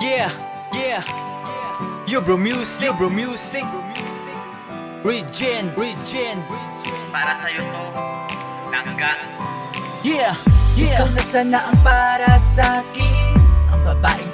Yeah, yeah. Yo bro music, yo bro music. Regen, regen. Para sa'yo to, langga Yeah, yeah. Ikaw na sana ang para sa'kin Ang babaeng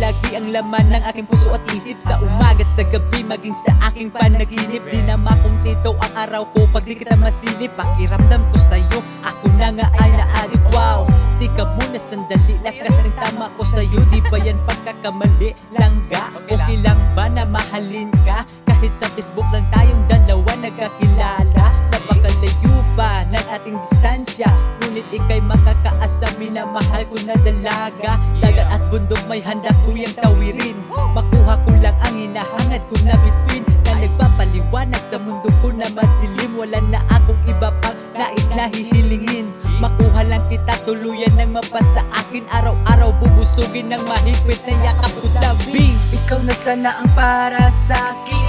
lagi ang laman ng aking puso at isip. Sa umaga't sa gabi maging sa aking panaginip. Di na makumpleto ang araw ko pag di kita masilip. Pakiramdam ko sa'yo, ako na nga ay naadik Wow, di ka muna sandali Lakas ng tama ko sa'yo. Di ba yan pagkakamali? Langga, okay lang ba na mahalin ka? Kahit sa Facebook lang tayong dalawa ating distansya. Ngunit ikay makakaasa minamahal ko na dalaga. Dagat at bundok may handa ko yung tawirin Makuha ko lang ang hinahangad ko na bituin Na nagpapaliwanag sa mundo ko na madilim. Wala na akong iba pang nais na hihilingin. Makuha lang kita tuluyan ng mapasta akin. Araw-araw bubusugin ng mahigpit na yakap ko labing. Ikaw na sana ang para sa'kin Ang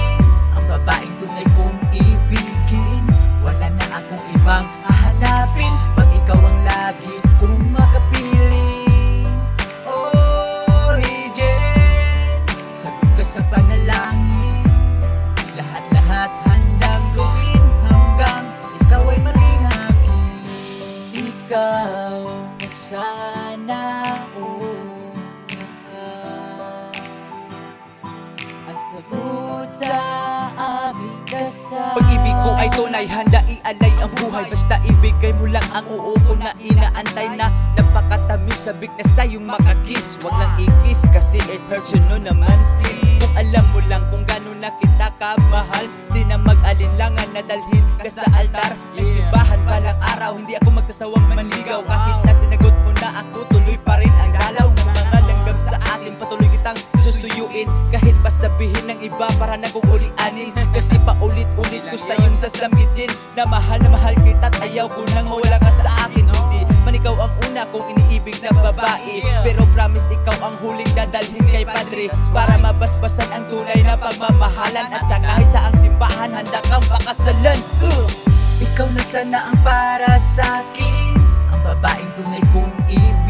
Sagot ka sa panalangin. Lahat-lahat handang gawin Hanggang ikaw ay maging akin Ikaw na sana Ang sagot sa aming kasal. Pag-ibig ko ay tunay, handa ialay ang buhay. Basta ibigay mo lang ang oo ko na inaantay na Napakatamis sabik na sa'yong makakiss Huwag lang ikis kasi it hurts you know naman please alam mo lang kung gano'n na kita kamahal. Di na mag-alinlangan na dalhin ka sa altar. Ng simbahan balang araw Hindi ako magsasawang manligaw. Kahit na sinagot mo na ako Tuloy pa rin ang dalaw Ng mga langgam sa atin. Patuloy kitang susuyuin Kahit pa sabihin ng iba para nagugulianin Kasi paulit-ulit ko sa iyong sasamitin Na mahal na mahal kita at ayaw ko nang mawala ka sa akin ikaw ang una kong iniibig na babae. Pero promise ikaw ang huling dadalhin kay Padre. Para mabasbasan ang tunay na pagmamahalan. At sa kahit saang simbahan handa kang pakasalan. Ugh! Ikaw na sana ang para sa'kin Ang babaeng tunay kong ibigin